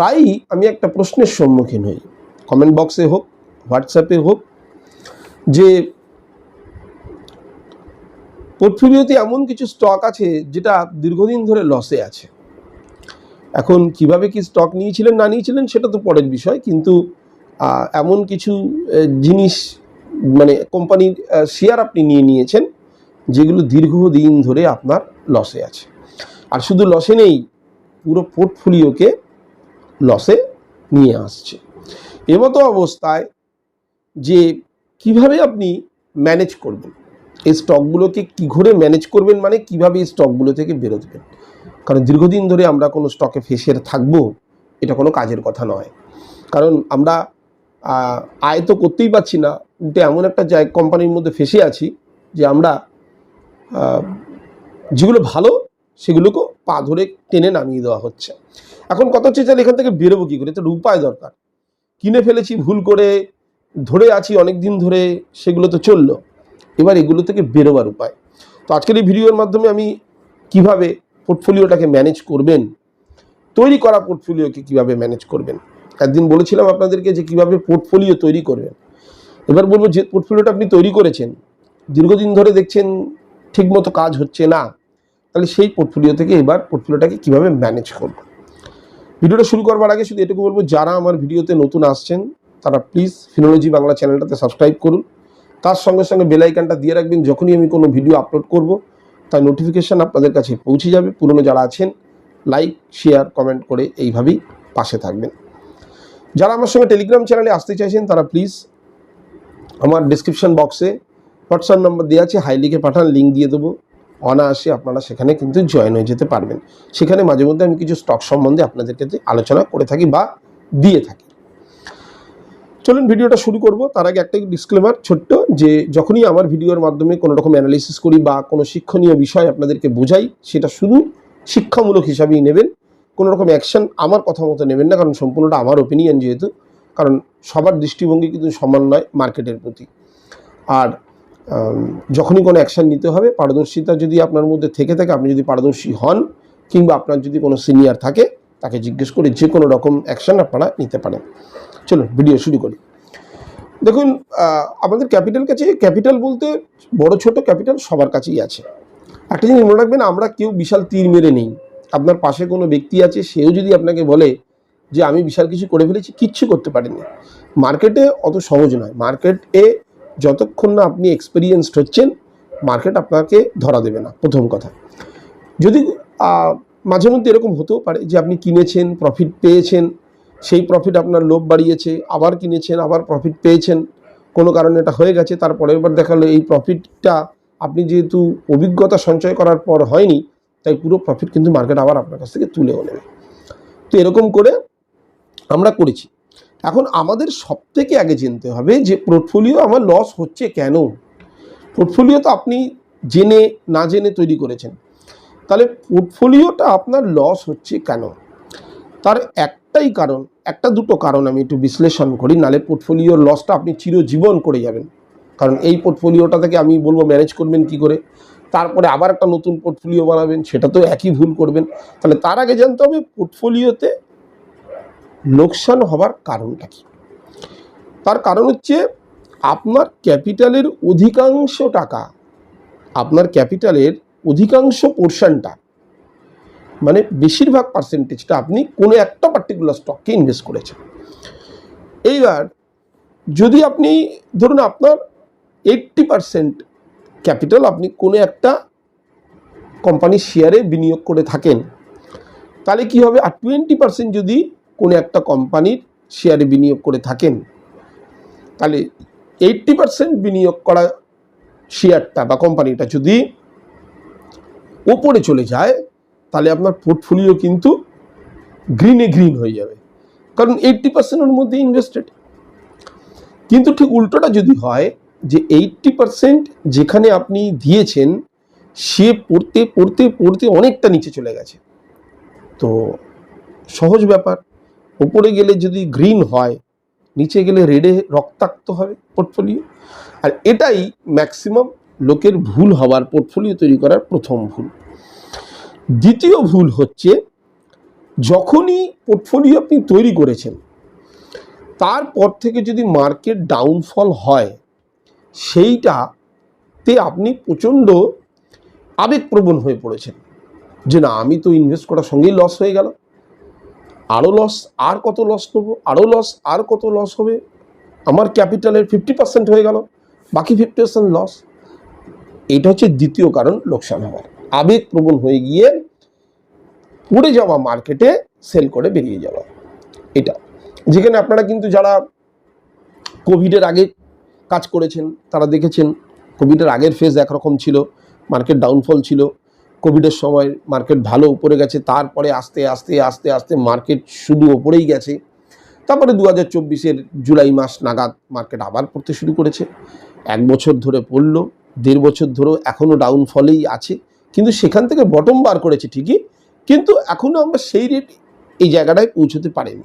প্রায়ই আমি একটা প্রশ্নের সম্মুখীন হই। কমেন্ট বক্সে হোক হোয়াটসঅ্যাপে হোক, যে পোর্টফোলিওতে এমন কিছু স্টক আছে যেটা দীর্ঘদিন ধরে লসে আছে। এখন কীভাবে কি স্টক নিয়েছিলেন, না নিয়েছিলেন, সেটা তো পরের বিষয়, কিন্তু এমন কিছু জিনিস মানে কোম্পানির শেয়ার আপনি নিয়ে নিয়েছেন, যেগুলো দীর্ঘদিন ধরে আপনার লসে আছে। আর শুধু লসে নেই, পুরো পোর্টফোলিওকে লসে নিয়ে আসছে। এমতো অবস্থায় যে কীভাবে আপনি ম্যানেজ করবেন? এই স্টকগুলোকে কী ঘরে ম্যানেজ করবেন মানে কীভাবে এই স্টকগুলো থেকে বেরোবেন? কারণ দীর্ঘদিন ধরে আমরা কোনো স্টকে ফেসে থাকব, এটা কোনো কাজের কথা নয়। কারণ আমরা আয় তো করতেই পারছি না। উল্টে এমন একটা জায়গা কোম্পানির মধ্যে ফেসে আছি যে আমরা যেগুলো ভালো সেগুলোকে পা ধরে টেনে নামিয়ে দেওয়া হচ্ছে। এখন কত হচ্ছে তাহলে এখান থেকে বেরোবো কী করে? তো উপায় দরকার। কিনে ফেলেছি, ভুল করে ধরে আছি অনেক দিন ধরে, সেগুলো তো চলল। এবার এগুলো থেকে বেরোবার উপায়। তো আজকের এই ভিডিওর মাধ্যমে আমি কীভাবে পোর্টফোলিওটাকে ম্যানেজ করবেন, তৈরি করা পোর্টফোলিওকে কীভাবে ম্যানেজ করবেন? একদিন বলেছিলাম আপনাদেরকে যে কীভাবে পোর্টফোলিও তৈরি করবেন। এবার বলব যে পোর্টফোলিওটা আপনি তৈরি করেছেন, দীর্ঘদিন ধরে দেখছেন ঠিকমতো কাজ হচ্ছে না, তাহলে সেই পোর্টফোলিও থেকে এবার পোর্টফোলিওটাকে কীভাবে ম্যানেজ করব? ভিডিওটা শুরু করবার আগে শুধু এটুকু বলব, যারা আমার ভিডিওতে নতুন আসছেন, তারা প্লিজ ফিনোলজি বাংলা চ্যানেলটাতে সাবস্ক্রাইব করুন। তার সঙ্গে সঙ্গে বেল আইকনটা দিয়ে রাখবেন, যখনই আমি কোনো ভিডিও আপলোড করব, তার নোটিফিকেশান আপনাদের কাছে পৌঁছে যাবে। পুরনো যারা আছেন লাইক শেয়ার কমেন্ট করে এইভাবেই পাশে থাকবেন। যারা আমার সঙ্গে টেলিগ্রাম চ্যানেলে আসতে চাইছেন, তারা প্লিজ আমার ডিসক্রিপশন বক্সে হোয়াটসঅ্যাপ নাম্বার দেওয়া আছে হাই লিখে পাঠান লিঙ্ক দিয়ে দেবো। অনায়াসে আপনারা সেখানে কিন্তু জয়েন হয়ে যেতে পারবেন। সেখানে মাঝে মধ্যে আমি কিছু স্টক সম্বন্ধে আপনাদের আলোচনা করে থাকি বা দিয়ে থাকি। চলুন ভিডিওটা শুরু করব। তার আগে একটা ডিসক্লেমার ছোট্ট যে, যখনই আমার ভিডিওর মাধ্যমে কোনো রকম অ্যানালিসিস করি বা কোনো শিক্ষণীয় বিষয় আপনাদেরকে বোঝাই, সেটা শুধু শিক্ষামূলক হিসাবেই নেবেন। কোনো রকম অ্যাকশন আমার কথা মতো নেবেন না, কারণ সম্পূর্ণটা আমার ওপিনিয়ন যেহেতু। কারণ সবার দৃষ্টিভঙ্গি কিন্তু সমান নয় মার্কেটের প্রতি। আর যখনই কোনো অ্যাকশন নিতে হবে, পারদর্শিতা যদি আপনার মধ্যে থেকে থাকে, আপনি যদি পারদর্শী হন, কিংবা আপনার যদি কোনো সিনিয়র থাকে, তাকে জিজ্ঞেস করে যে কোনো রকম অ্যাকশন আপনারা নিতে পারেন। চলুন ভিডিও শুরু করি। দেখুন আমাদের ক্যাপিটাল কাছে ক্যাপিটাল বলতে বড়, ছোট ক্যাপিটাল সবার কাছেই আছে। একটা জিনিস মনে রাখবেন, আমরা কেউ বিশাল তীর মেরে নেই। আপনার পাশে কোনো ব্যক্তি আছে, সেও যদি আপনাকে বলে যে, আমি বিশাল কিছু করে ফেলেছি, কিচ্ছু করতে পারেননি মার্কেটে অত সহজ নয়। মার্কেটে যতক্ষণ না আপনি এক্সপিরিয়েন্সড হচ্ছেন মার্কেট আপনাকে ধরা দেবে না। প্রথম কথা। যদি মাঝে মধ্যে এরকম হতেও পারে যে আপনি কিনেছেন প্রফিট পেয়েছেন, সেই প্রফিট আপনার লোভ বাড়িয়েছে, আবার কিনেছেন, আবার প্রফিট পেয়েছেন, কোনো কারণে এটা হয়ে গেছে, তারপরের বার দেখাল এই প্রফিটটা আপনি যেহেতু অভিজ্ঞতা সঞ্চয় করার পর হয়নি, তাই পুরো প্রফিট কিন্তু মার্কেট আবার আপনার কাছ থেকে তুলেও নেবে। তো এরকম করে আমরা করেছি। এখন আমাদের সব থেকে আগে জানতে হবে যে পোর্টফোলিও আমার লস হচ্ছে কেন? পোর্টফোলিও তো আপনি জেনে, না জেনে তৈরি করেছেন। তাহলে পোর্টফোলিওটা আপনার লস হচ্ছে কেন? তার একটাই কারণ, একটা দুটো কারণ আমি একটু বিশ্লেষণ করি, নালে পোর্টফোলিওর লসটা আপনি চিরজীবন করে যাবেন। কারণ এই পোর্টফোলিওটা থেকে আমি বলব ম্যানেজ করবেন কি করে? তারপরে আবার একটা নতুন পোর্টফোলিও বানাবেন সেটা তো একই ভুল করবেন। তাহলে তার আগে জানতে হবে পোর্টফোলিওতে লোকসান হবার কারণটা কি? তার কারণ হচ্ছে আপনার ক্যাপিটালের অধিকাংশ টাকা, আপনার ক্যাপিটালের অধিকাংশ পোর্শনটা মানে বেশিরভাগ পার্সেন্টেজটা আপনি কোনো একটা পার্টিকুলার স্টককে ইনভেস্ট করেছেন। এইবার যদি আপনি, ধরুন আপনার এইট্টি পার্সেন্ট ক্যাপিটাল আপনি কোনো একটা কোম্পানির শেয়ারে বিনিয়োগ করে থাকেন, তাহলে কি হবে? আর টোয়েন্টি পার্সেন্ট যদি কোনো একটা কোম্পানির শেয়ারে বিনিয়োগ করে থাকেন। তাহলে এইট্টি পার্সেন্ট বিনিয়োগ করা শেয়ারটা বা কোম্পানিটা যদি ওপরে চলে যায়, তাহলে আপনার পোর্টফোলিও কিন্তু গ্রিনে গ্রিন হয়ে যাবে। কারণ এইট্টি পার্সেন্টের মধ্যে ইনভেস্টেড কিন্তু ঠিক উল্টোটা যদি হয়, যে এইট্টি পার্সেন্ট যেখানে আপনি দিয়েছেন, সে পড়তে পড়তে পড়তে অনেকটা নিচে চলে গেছে। তো সহজ ব্যাপার। ওপরে গেলে যদি গ্রিন হয়, নিচে গেলে রেডে রক্তাক্ত হবে পোর্টফোলিও আর এটাই ম্যাক্সিমাম লোকের ভুল হওয়ার পোর্টফোলিও তৈরি করার প্রথম ভুল। দ্বিতীয় ভুল হচ্ছে, যখনই পোর্টফোলিও আপনি তৈরি করেছেন, তারপর থেকে যদি মার্কেট ডাউনফল হয়, সেইটাতে আপনি প্রচণ্ড আবেগপ্রবণ হয়ে পড়েছেন। যে না, আমি তো ইনভেস্ট করার সঙ্গেই লস হয়ে গেল আরও লস আর কত লস নেব আরও লস আর কত লস হবে? আমার ক্যাপিটালের ফিফটি পার্সেন্ট হয়ে গেল, বাকি ফিফটি পার্সেন্ট লস এটা হচ্ছে দ্বিতীয় কারণ লোকসান হওয়ার। আবেগপ্রবণ হয়ে গিয়ে পড়ে যাওয়া মার্কেটে সেল করে বেরিয়ে যাওয়া। এটা। যেখানে আপনারা কিন্তু যারা কোভিডের আগে কাজ করেছেন, তারা দেখেছেন কোভিডের আগের ফেজ একরকম ছিল মার্কেট ডাউনফল ছিল। কোভিডের সময় মার্কেট ভালো উপরে গেছে, তারপরে আস্তে আস্তে আস্তে আস্তে মার্কেট শুধু ওপরেই গেছে। তারপরে দু হাজার চব্বিশের জুলাই মাস নাগাদ মার্কেট আবার পড়তে শুরু করেছে। এক বছর ধরে পড়ল, দেড় বছর ধরেও এখনও ডাউনফলেই আছে। কিন্তু সেখান থেকে বটম বার করেছে ঠিকই, কিন্তু এখনও আমরা সেই রেট এই জায়গাটায় পৌঁছতে পারিনি।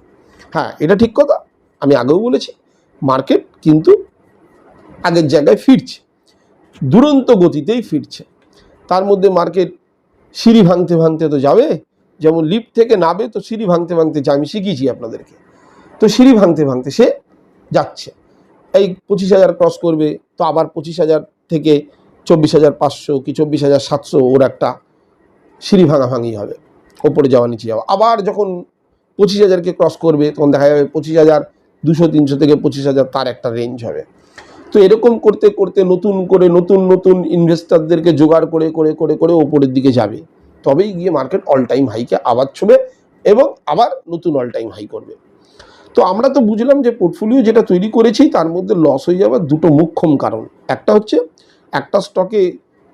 হ্যাঁ এটা ঠিক কথা, আমি আগেও বলেছি মার্কেট কিন্তু আগের জায়গায় ফিরছে, দুরন্ত গতিতেই ফিরছে। তার মধ্যে মার্কেট সিঁড়ি ভাঙতে ভাঙতে তো যাবে, যেমন লিফট থেকে নাবে তো সিঁড়ি ভাঙতে ভাঙতে যা আমি শিখিয়েছি আপনাদেরকে। তো সিঁড়ি ভাঙতে ভাঙতে সে যাচ্ছে। এই পঁচিশ হাজার ক্রস করবে, তো আবার পঁচিশ হাজার থেকে চব্বিশ হাজার পাঁচশো কি চব্বিশ হাজার সাতশো ওর একটা সিঁড়ি ভাঙা ভাঙি হবে, ওপরে যাওয়া, নিচে যাওয়া। আবার যখন পঁচিশ হাজারকে ক্রস করবে, তখন দেখা যাবে পঁচিশ হাজার দুশো, তিনশো থেকে পঁচিশ হাজার তার একটা রেঞ্জ হবে। তো এরকম করতে করতে নতুন করে নতুন নতুন ইনভেস্টারদেরকে জোগাড় করে করে করে করে ওপরের দিকে যাবে। তবেই গিয়ে মার্কেট অল টাইম হাইকে আবার ছবে এবং আবার নতুন অল টাইম হাই করবে। তো আমরা তো বুঝলাম যে পোর্টফোলিও যেটা তৈরি করেছি তার মধ্যে লস হয়ে যাওয়ার দুটো মুখ্যম কারণ। একটা হচ্ছে একটা স্টকে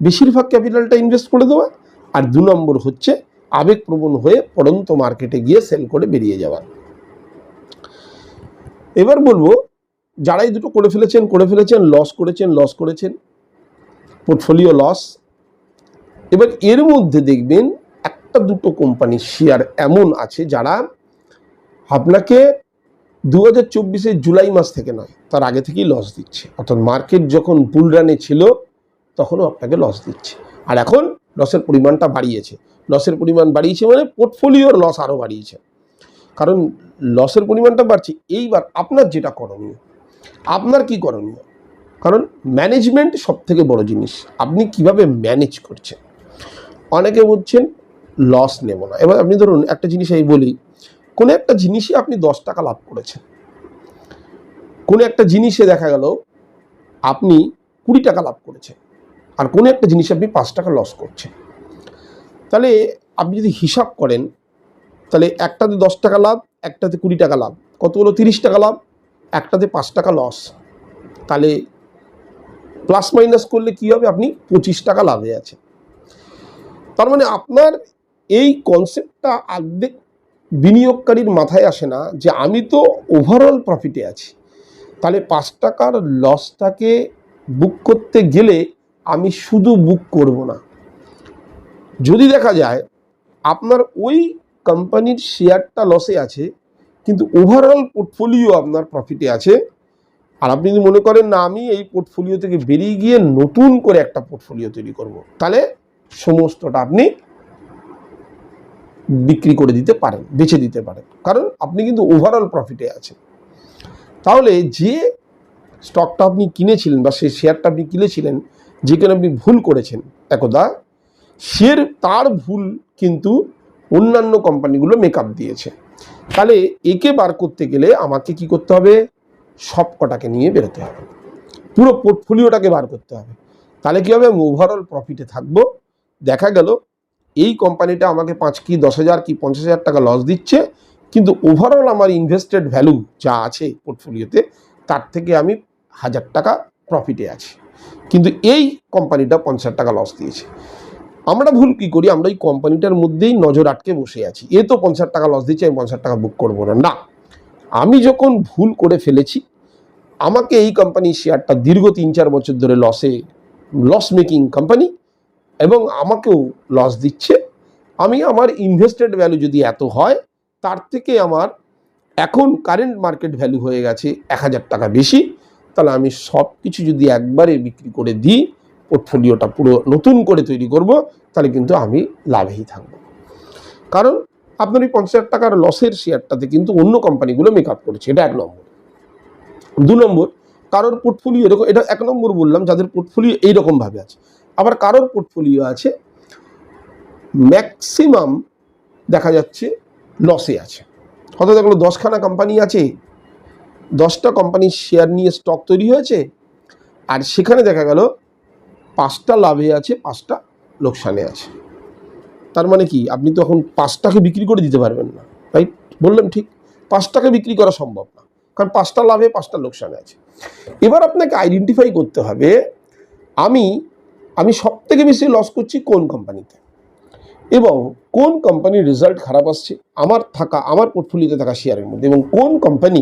বেশিরভাগ ক্যাপিটালটা ইনভেস্ট করে দেওয়া আর দু নম্বর হচ্ছে আবেগপ্রবণ হয়ে পড়ন্ত মার্কেটে গিয়ে সেল করে বেরিয়ে যাওয়া। এবার বলব যারাই দুটো করে ফেলেছেন করে ফেলেছেন লস করেছেন লস করেছেন পোর্টফোলিও লস এবার এর মধ্যে দেখবেন একটা দুটো কোম্পানির শেয়ার এমন আছে যারা আপনাকে দু হাজার জুলাই মাস থেকে নয়, তার আগে থেকেই লস দিচ্ছে। অর্থাৎ মার্কেট যখন বুল রানে ছিল, তখনও আপনাকে লস দিচ্ছে। আর এখন লসের পরিমাণটা বাড়িয়েছে। লসের পরিমাণ বাড়িয়েছে মানে পোর্টফোলিওর লস আরও বাড়িয়েছে। কারণ লসের পরিমাণটা বাড়ছে, এইবার আপনার যেটা করণীয় আপনার কি করণীয়? কারণ ম্যানেজমেন্ট সব থেকে বড় জিনিস। আপনি কীভাবে ম্যানেজ করছেন? অনেকে বলছেন লস নেব না। এবার আপনি ধরুন, একটা জিনিস আমি বলি, কোনো একটা জিনিসে আপনি দশ টাকা লাভ করেছেন। কোনো একটা জিনিসে দেখা গেল, আপনি কুড়ি টাকা লাভ করেছেন। আর কোনো একটা জিনিসে আপনি পাঁচ টাকা লস করছেন। তাহলে আপনি যদি হিসাব করেন, তাহলে একটাতে দশ টাকা লাভ, একটাতে কুড়ি টাকা লাভ। কত হলো তিরিশ টাকা লাভ। একটাতে পাঁচ টাকা লস তাহলে প্লাস মাইনাস করলে কি হবে? আপনি পঁচিশ টাকা লাভে আছে তার মানে আপনার এই কনসেপ্টটা অর্ধেক বিনিয়োগকারীর মাথায় আসে না যে আমি তো ওভারঅল প্রফিটে আছি। তাহলে পাঁচ টাকার লসটাকে বুক করতে গেলে আমি শুধু বুক করব না। যদি দেখা যায়, আপনার ওই কোম্পানির শেয়ারটা লসে আছে কিন্তু ওভারঅল পোর্টফোলিও আপনার প্রফিটে আছে। আর আপনি যদি মনে করেন না, আমি এই পোর্টফোলিও থেকে বেরিয়ে গিয়ে নতুন করে একটা পোর্টফোলিও তৈরি করব, তাহলে সমস্তটা আপনি বিক্রি করে দিতে পারেন বেছে দিতে পারেন। কারণ আপনি কিন্তু ওভারঅল প্রফিটে আছেন। তাহলে যে স্টকটা আপনি কিনেছিলেন বা সেই শেয়ারটা আপনি কিনেছিলেন যেখানে আপনি ভুল করেছেন একদা সের তার ভুল কিন্তু অন্যান্য কোম্পানিগুলো মেকআপ দিয়েছে। তাহলে একে বার করতে গেলে আমাকে কি করতে হবে? সব কটাকে নিয়ে বেরোতে হবে। পুরো পোর্টফোলিওটাকে বার করতে হবে। তাহলে কী হবে? আমি ওভারঅল প্রফিটে থাকব। দেখা গেল, এই কোম্পানিটা আমাকে পাঁচ কি, দশ হাজার কি, পঞ্চাশ হাজার টাকা লস দিচ্ছে। কিন্তু ওভারঅল আমার ইনভেস্টেড ভ্যালু যা আছে পোর্টফোলিওতে তার থেকে আমি হাজার টাকা প্রফিটে আছি। কিন্তু এই কোম্পানিটা পঞ্চাশ টাকা লস দিয়েছে। আমরা ভুল কি করি? আমরা এই কোম্পানিটার মধ্যেই নজর আটকে বসে আছি। এ তো পঞ্চাশ টাকা লস দিচ্ছে, আমি পঞ্চাশ টাকা বুক করব না। না, আমি যখন ভুল করে ফেলেছি, আমাকে এই কোম্পানির শেয়ারটা দীর্ঘ তিন চার বছর ধরে লসে লস মেকিং কোম্পানি এবং আমাকেও লস দিচ্ছে। আমি আমার ইনভেস্টেড ভ্যালু যদি এত হয়, তার থেকে আমার এখন কারেন্ট মার্কেট ভ্যালু হয়ে গেছে এক হাজার টাকা বেশি। তাহলে আমি সব কিছু যদি একবারে বিক্রি করে দিই পোর্টফোলিওটা পুরো নতুন করে তৈরি করব, তাহলে কিন্তু আমি লাভেই থাকব। কারণ আপনার ওই পঞ্চাশ টাকার লসের শেয়ারটাতে কিন্তু অন্য কোম্পানিগুলো মেক আপ করেছে, এটা এক নম্বর। দু নম্বর, কারোর পোর্টফোলিও এরকম, এটা এক নম্বর বললাম, যাদের পোর্টফোলিও এইরকমভাবে আছে। আবার কারোর পোর্টফোলিও আছে ম্যাক্সিমাম দেখা যাচ্ছে লসে আছে। হয়তো দেখল দশখানা কোম্পানি আছে, দশটা কোম্পানির শেয়ার নিয়ে স্টক তৈরি হয়েছে, আর সেখানে দেখা গেল পাঁচটা লাভে আছে, পাঁচটা লোকসানে আছে। তার মানে কি? আপনি তো এখন পাঁচটাকে বিক্রি করে দিতে পারবেন না রাইট বললাম ঠিক, পাঁচটাকে বিক্রি করা সম্ভব না, কারণ পাঁচটা লাভে, পাঁচটা লোকসানে আছে। এবার আপনাকে আইডেন্টিফাই করতে হবে, আমি আমি সব থেকে বেশি লস করছি কোন কোম্পানিতে এবং কোন কোম্পানির রেজাল্ট খারাপ আসছে? আমার থাকা, আমার পোর্টফোলিওতে থাকা শেয়ারের মধ্যে। এবং কোন কোম্পানি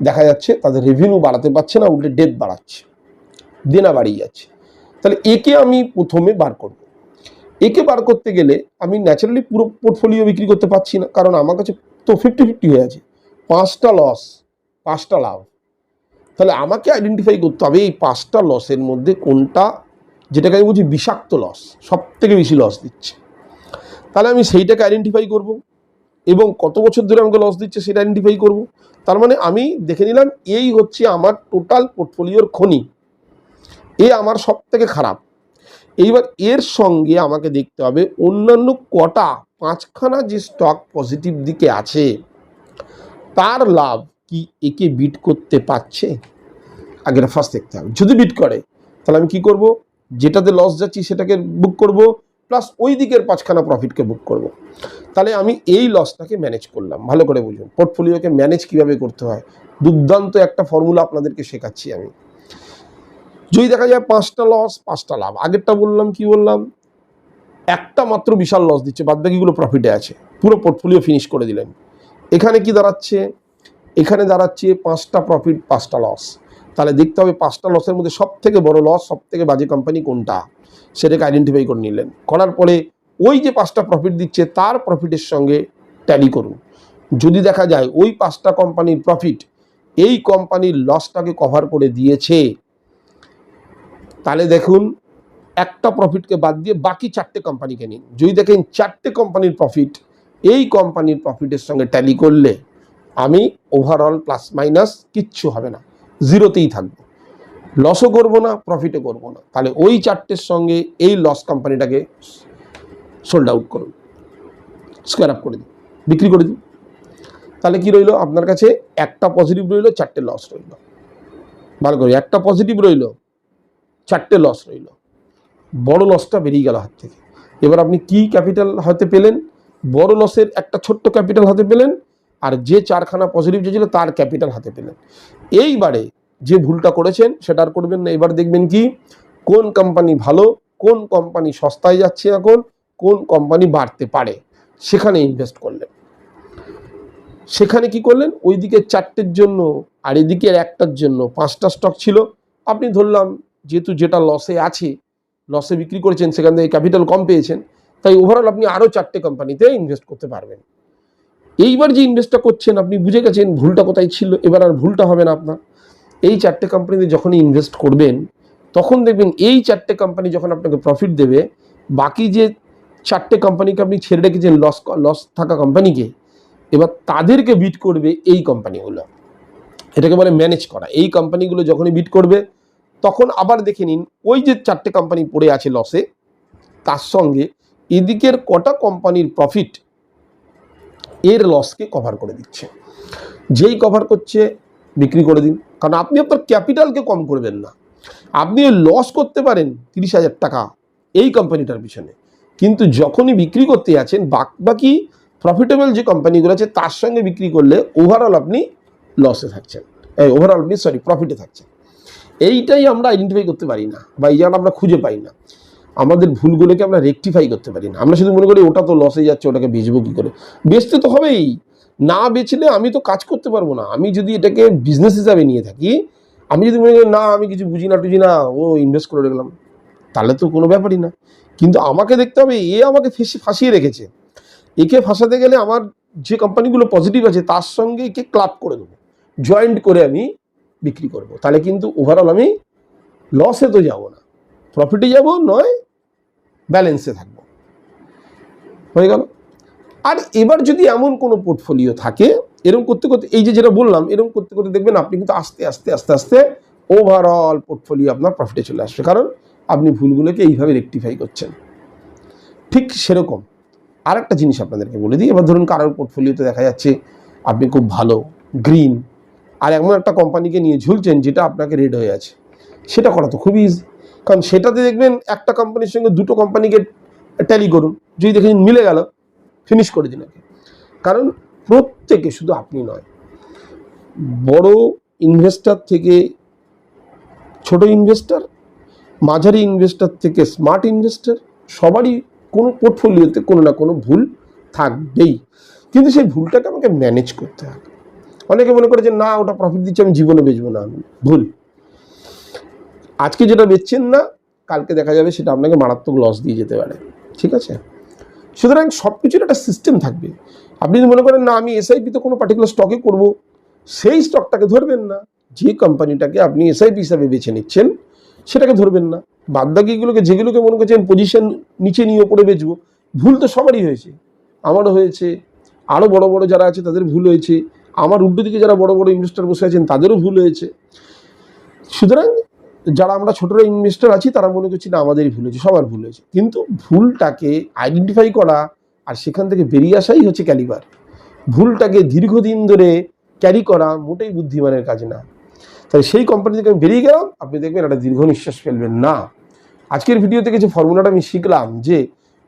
দেখা যাচ্ছে তাদের রেভিনিউ বাড়াতে পারছে না, উল্টে ডেট বাড়াচ্ছে। দেনা বাড়িয়ে যাচ্ছে। তাহলে একে আমি প্রথমে বার করব। একে বার করতে গেলে আমি ন্যাচারালি পুরো পোর্টফোলিও বিক্রি করতে পারছি না, কারণ আমার কাছে তো ফিফটি ফিফটি হয়ে আছে। পাঁচটা লস পাঁচটা লাভ। তাহলে আমাকে আইডেন্টিফাই করতে হবে এই পাঁচটা লসের মধ্যে কোনটা, যেটাকে আমি বলছি বিষাক্ত লস সব থেকে বেশি লস দিচ্ছে। তাহলে আমি সেইটাকে আইডেন্টিফাই করব এবং কত বছর ধরে আমাকে লস দিচ্ছে সেটা আইডেন্টিফাই করব। তার মানে আমি দেখে নিলাম এই হচ্ছে আমার টোটাল পোর্টফোলিওর খনি। এ আমার সব থেকে খারাপ। এইবার এর সঙ্গে আমাকে দেখতে হবে অন্যান্য কটা, পাঁচখানা যে স্টক পজিটিভ দিকে আছে, তার লাভ কি একে বিট করতে পারছে? আগে ফার্স্ট দেখতে হবে। যদি বিট করে, তাহলে আমি কি করব? যেটাতে লস যাচ্ছি সেটাকে বুক করব প্লাস ওই দিকের পাঁচখানা প্রফিটকে বুক করব। তাহলে আমি এই লসটাকে ম্যানেজ করলাম। ভালো করে বুঝুন। পোর্টফোলিওকে ম্যানেজ কীভাবে করতে হয়? দুর্দান্ত একটা ফর্মুলা আপনাদেরকে শেখাচ্ছি আমি। যদি দেখা যায় পাঁচটা লস পাঁচটা লাভ। আগেরটা বললাম, কি বললাম? একটা মাত্র বিশাল লস দিচ্ছে বাদ বাকিগুলো প্রফিটে আছে। পুরো পোর্টফোলিও ফিনিশ করে দিলেন। এখানে কি দাঁড়াচ্ছে? এখানে দাঁড়াচ্ছে পাঁচটা প্রফিট পাঁচটা লস তাহলে দেখতে হবে পাঁচটা লসের মধ্যে সব থেকে বড় লস সব থেকে বাজে কোম্পানি কোনটা? সেটাকে আইডেন্টিফাই করে নিলেন। করার পরে ওই যে পাঁচটা প্রফিট দিচ্ছে, তার প্রফিটের সঙ্গে ট্যালি করুন। যদি দেখা যায় ওই পাঁচটা কোম্পানির প্রফিট এই কোম্পানির লসটাকে কভার করে দিয়েছে তাহলে দেখুন, একটা প্রফিটকে বাদ দিয়ে বাকি চারটে কোম্পানিকে নিন। যদি দেখেন চারটে কোম্পানির প্রফিট এই কোম্পানির প্রফিটের সঙ্গে ট্যালি করলে আমি ওভারঅল প্লাস মাইনাস কিচ্ছু হবে না। জিরোতেই থাকব। লসও করব না প্রফিটও করব না। তাহলে ওই চারটের সঙ্গে এই লস কোম্পানিটাকে সোল্ড আউট করুন। স্কোয়ার আপ করে দিন। বিক্রি করে দিন। তাহলে কি রইল? আপনার কাছে একটা পজিটিভ রইল, চারটে লস রইল। ভালো করে, একটা পজিটিভ রইল। চারটে লস রইল। বড় লসটা বেরিয়ে গেল হাত থেকে। এবার আপনি কি ক্যাপিটাল হাতে পেলেন? বড় লসের একটা ছোট্ট ক্যাপিটাল হাতে পেলেন, আর যে চারখানা পজিটিভ যে ছিল তার ক্যাপিটাল হাতে পেলেন। এইবারে যে ভুলটা করেছেন, সেটা আর করবেন না। এবার দেখবেন কি, কোন কোম্পানি ভালো, কোন কোম্পানি সস্তায় যাচ্ছে এখন, কোন কোম্পানি বাড়তে পারে, সেখানে ইনভেস্ট করলেন। সেখানে কি করলেন? ওইদিকে চারটের জন্য আর এদিকে একটার জন্য পাঁচটা স্টক ছিল। আপনি ধরলাম যেহেতু যেটা লসে আছে লসে বিক্রি করেছেন, সেখান থেকে ক্যাপিটাল কম পেয়েছেন, তাই ওভারঅল আপনি আরও চারটে কোম্পানিতে ইনভেস্ট করতে পারবেন। এইবার যে ইনভেস্টটা করছেন, আপনি বুঝে গেছেন ভুলটা কোথায় ছিল, এবার আর ভুলটা হবে না আপনার। এই চারটে কোম্পানিতে যখনই ইনভেস্ট করবেন, তখন দেখবেন এই চারটে কোম্পানি যখন আপনাকে প্রফিট দেবে, বাকি যে চারটে কোম্পানিকে আপনি ছেড়ে রেখেছেন লস লস থাকা কোম্পানিকে এবার তাদেরকে বিট করবে এই কোম্পানিগুলো এটাকে বলে ম্যানেজ করা। এই কোম্পানিগুলো যখনই বিট করবে তখন আবার দেখে নিন, ওই যে চারটে কোম্পানি পড়ে আছে লসে তার সঙ্গে এদিকের কটা কোম্পানির প্রফিট এর লসকে কভার করে দিচ্ছে। যেই কভার করছে, বিক্রি করে দিন। কারণ আপনি আপনার ক্যাপিটালকে কম করবেন না। আপনি লস করতে পারেন তিরিশ হাজার টাকা এই কোম্পানিটার পিছনে। কিন্তু যখনই বিক্রি করতে যাচ্ছেন বাক প্রফিটেবল যে কোম্পানিগুলো আছে, তার সঙ্গে বিক্রি করলে ওভারঅল আপনি লসে থাকছেন। ওভারঅল আপনি সরি প্রফিটে থাকছেন। এইটাই আমরা আইডেন্টিফাই করতে পারি না বা এই জায়গাটা আমরা খুঁজে পাই না। আমাদের ভুলগুলোকে আমরা রেকটিফাই করতে পারি না। আমরা শুধু মনে করি ওটা তো লসে যাচ্ছে, ওটাকে বেচবো কী করে? বেচতে তো হবেই। না বেচলে আমি তো কাজ করতে পারব না। আমি যদি এটাকে বিজনেস হিসাবে নিয়ে থাকি, আমি যদি মনে করি, না, আমি কিছু বুঝি না টুঝি না, ও ইনভেস্ট করে রাখলাম তাহলে তো কোনো ব্যাপারই না। কিন্তু আমাকে দেখতে হবে, এ আমাকে ফেসে ফাঁসিয়ে রেখেছে। একে ফাঁসাতে গেলে আমার যে কোম্পানিগুলো পজিটিভ আছে, তার সঙ্গে একে ক্লাব করে দেবো। জয়েন্ট করে আমি বিক্রি করব। তাহলে কিন্তু ওভারঅল আমি লসে তো যাব না। প্রফিটে যাব, নয় ব্যালেন্সে থাকব। হয়ে গেল। আর এবার যদি এমন কোনো পোর্টফোলিও থাকে এরকম করতে করতে এই যে যেটা বললাম এরকম করতে করতে দেখবেন আপনি কিন্তু আস্তে আস্তে আস্তে আস্তে ওভারঅল পোর্টফোলিও আপনার প্রফিটে চলে আসবে। কারণ আপনি ভুলগুলোকে এইভাবে রেকটিফাই করছেন। ঠিক সেরকম আর একটা জিনিস আপনাদেরকে বলে দিই। এবার ধরুন কারোর পোর্টফোলিওতে দেখা যাচ্ছে আপনি খুব ভালো গ্রিন আর এমন একটা কোম্পানিকে নিয়ে ঝুলছেন যেটা আপনাকে রেড হয়ে আছে। সেটা করা তো খুবই ইজি কারণ সেটাতে দেখবেন একটা কোম্পানির সঙ্গে দুটো কোম্পানিকে ট্যালি করুন। যদি দেখেন মিলে গেল ফিনিশ করে দিন কারণ প্রত্যেকে শুধু আপনি নয়। বড় ইনভেস্টর থেকে ছোট ইনভেস্টর মাঝারি ইনভেস্টর থেকে স্মার্ট ইনভেস্টর সবারই কোনো পোর্টফোলিওতে কোনো না কোনো ভুল থাকবেই। কিন্তু সেই ভুলটাকে আমাকে ম্যানেজ করতে হবে। অনেকে মনে করে যে, না, ওটা প্রফিট দিচ্ছে, আমি জীবনে বেচবো না, আমি ভুল। আজকে যেটা বেচছেন না, কালকে দেখা যাবে সেটা আপনাকে মারাত্মক লস দিয়ে যেতে পারে। ঠিক আছে? সুতরাং সব কিছুর একটা সিস্টেম থাকবে। আপনি যদি মনে করেন, না, আমি এসআইপিতে কোনো পার্টিকুলার স্টকে করব, সেই স্টকটাকে ধরবেন না, যে কোম্পানিটাকে আপনি এসআইপি হিসাবে বেছে নিচ্ছেন, সেটাকে ধরবেন না। বাদবাকিগুলোকে, যেগুলোকে মনে করছেন পজিশন নিচে নিয়ে ওপরে বেচবো, ভুল তো সবারই হয়েছে। আমারও হয়েছে আরও বড় বড় যারা আছে তাদের ভুল হয়েছে। আমার উল্টো দিকে যারা বড় বড় ইনভেস্টর বসে আছেন, তাদেরও ভুল হয়েছে। সুতরাং যারা আমরা ছোটরা ইনভেস্টর আছি, তারা মনে করছি, না, আমাদেরই ভুল হয়েছে, সবার ভুল হয়েছে। কিন্তু ভুলটাকে আইডেন্টিফাই করা আর সেখান থেকে বেরিয়ে আসাই হচ্ছে ক্যালিবার ভুলটাকে দীর্ঘদিন ধরে ক্যারি করা মোটেই বুদ্ধিমানের কাজ না। তাই সেই কোম্পানি থেকে আমি বেরিয়ে গেলাম। আপনি দেখবেন একটা দীর্ঘ নিঃশ্বাস ফেলবেন। না, আজকের ভিডিও থেকে যে ফর্মুলাটা আমি শিখলাম যে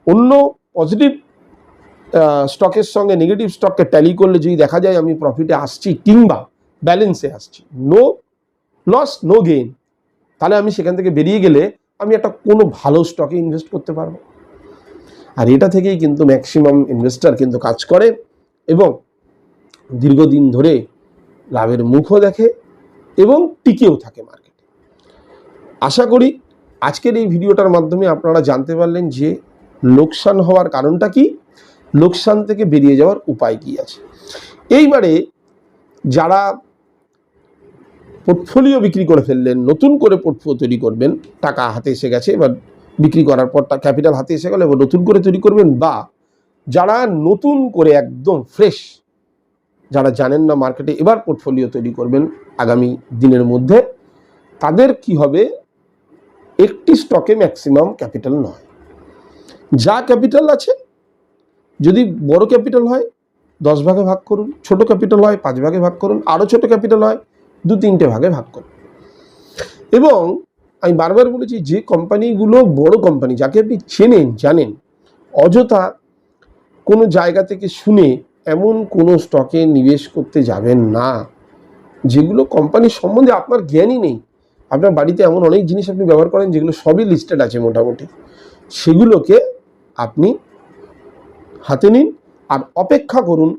অন্য পজিটিভ স্টকের সঙ্গে নেগেটিভ স্টককে ট্যালি করলে যদি দেখা যায় আমি প্রফিটে আসছি কিংবা ব্যালেন্সে আসছি নো লস নো গেইন তাহলে আমি সেখান থেকে বেরিয়ে গেলে আমি একটা কোনো ভালো স্টকে ইনভেস্ট করতে পারব। আর এটা থেকেই কিন্তু ম্যাক্সিমাম ইনভেস্টর কিন্তু কাজ করে এবং দীর্ঘদিন ধরে লাভের মুখও দেখে এবং টিকেও থাকে মার্কেটে আশা করি আজকের এই ভিডিওটার মাধ্যমে আপনারা জানতে পারলেন যে লোকসান হওয়ার কারণটা কি। লোকসান থেকে বেরিয়ে যাওয়ার উপায় কি আছে? এইবারে যারা পোর্টফোলিও বিক্রি করে ফেললেন, নতুন করে পোর্টফোলিও তৈরি করবেন, টাকা হাতে এসে গেছে, এবার বিক্রি করার পর ক্যাপিটাল হাতে এসে গেলে, এবার নতুন করে তৈরি করবেন বা যারা নতুন করে একদম ফ্রেশ যারা জানেন না মার্কেটে এবার পোর্টফোলিও তৈরি করবেন আগামী দিনের মধ্যে, তাদের কি হবে? একটি স্টকে ম্যাক্সিমাম ক্যাপিটাল নয়। যা ক্যাপিটাল আছে যদি বড় ক্যাপিটাল হয়, দশ ভাগে ভাগ করুন, ছোট ক্যাপিটাল হয়, পাঁচ ভাগে ভাগ করুন আরও ছোট ক্যাপিটাল হয়, দু তিনটে ভাগে ভাগ করুন। এবং আমি বারবার বলেছি, যে কোম্পানিগুলো বড় কোম্পানি, যাকে আপনি চেনেন, জানেন, অযথা কোনো জায়গা থেকে শুনে এমন কোনো স্টকে নিবেশ করতে যাবেন না, যেগুলো কোম্পানির সম্বন্ধে আপনার জ্ঞানই নেই। আপনার বাড়িতে এমন অনেক জিনিস আপনি ব্যবহার করেন, যেগুলো সবই লিস্টেড আছে মোটামুটি। সেগুলোকে আপনি হাতে নিন আর অপেক্ষা করুন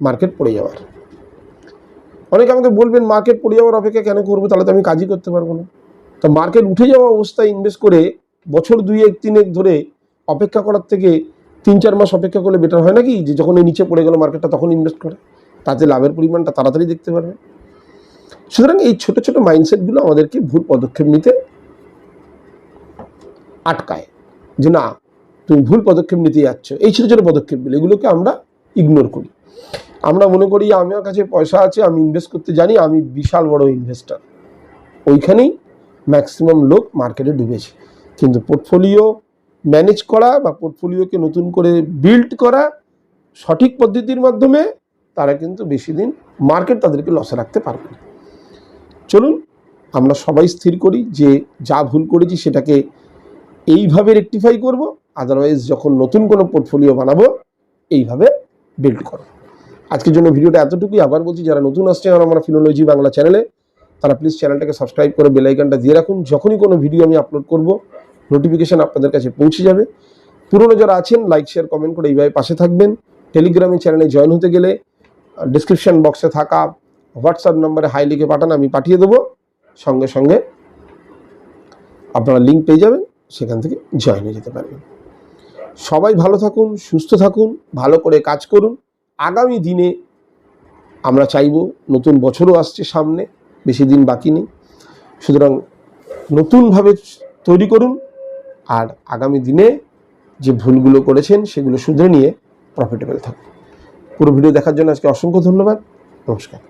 মার্কেট পড়ে যাওয়ার। অনেকে আমাকে বলবেন, মার্কেট পড়ে যাওয়ার অপেক্ষা কেন করব? তাহলে তো আমি কাজই করতে পারব না। তো মার্কেট উঠে যাওয়া অবস্থায় ইনভেস্ট করে বছর দুই এক তিনেক ধরে অপেক্ষা করার থেকে তিন, চার মাস অপেক্ষা করলে বেটার হয় নাকি? যে যখন এই নিচে পড়ে গেল মার্কেটটা তখন ইনভেস্ট করে। তাতে লাভের পরিমাণটা তাড়াতাড়ি দেখতে পারবে। সুতরাং এই ছোট ছোট মাইন্ডসেটগুলো আমাদেরকে ভুল পদক্ষেপ নিতে আটকায়। যে না তুমি ভুল পদক্ষেপ নিতে যাচ্ছ। এই ছোটো ছোটো পদক্ষেপগুলো এগুলোকে আমরা ইগনোর করি। আমরা মনে করি, আমার কাছে পয়সা আছে, আমি ইনভেস্ট করতে জানি, আমি বিশাল বড় ইনভেস্টার ওইখানেই ম্যাক্সিমাম লোক মার্কেটে ডুবেছে। কিন্তু পোর্টফোলিও ম্যানেজ করা বা পোর্টফোলিওকে নতুন করে বিল্ড করা সঠিক পদ্ধতির মাধ্যমে তারা কিন্তু বেশি দিন মার্কেট তাদেরকে লসে রাখতে পারবে না। চলুন, আমরা সবাই স্থির করি যে যা ভুল করেছি সেটাকে এইভাবে রেকটিফাই করব। আদারওয়াইজ যখন নতুন কোনো পোর্টফোলিও বানাবো, এইভাবে বিল্ড করো আজকের জন্য ভিডিওটা এতটুকুই। আবার বলছি, যারা নতুন আসছে আমরা ফিনোলজি বাংলা চ্যানেলে তারা প্লিজ চ্যানেলটাকে সাবস্ক্রাইব করে বেল আইকনটা দিয়ে রাখুন। যখনই কোনো ভিডিও আমি আপলোড করব নোটিফিকেশান আপনাদের কাছে পৌঁছে যাবে। পুরনো যারা আছেন লাইক শেয়ার কমেন্ট করে এইভাবে পাশে থাকবেন। টেলিগ্রামে চ্যানেলে জয়েন হতে গেলে ডিসক্রিপশন বক্সে থাকা হোয়াটসঅ্যাপ নম্বরে হাই লিখে পাঠান, আমি পাঠিয়ে দেবো। সঙ্গে সঙ্গে আপনারা লিঙ্ক পেয়ে যাবেন, সেখান থেকে জয়েন হয়ে যেতে পারবেন। সবাই ভালো থাকুন, সুস্থ থাকুন, ভালো করে কাজ করুন। আগামী দিনে আমরা চাইব নতুন বছরও আসছে সামনে, বেশি দিন বাকি নেই। সুতরাং নতুনভাবে তৈরি করুন আর আগামী দিনে যে ভুলগুলো করেছেন সেগুলো শুধরে নিয়ে প্রফিটেবল থাকুন। পুরো ভিডিও দেখার জন্য আজকে অসংখ্য ধন্যবাদ। নমস্কার।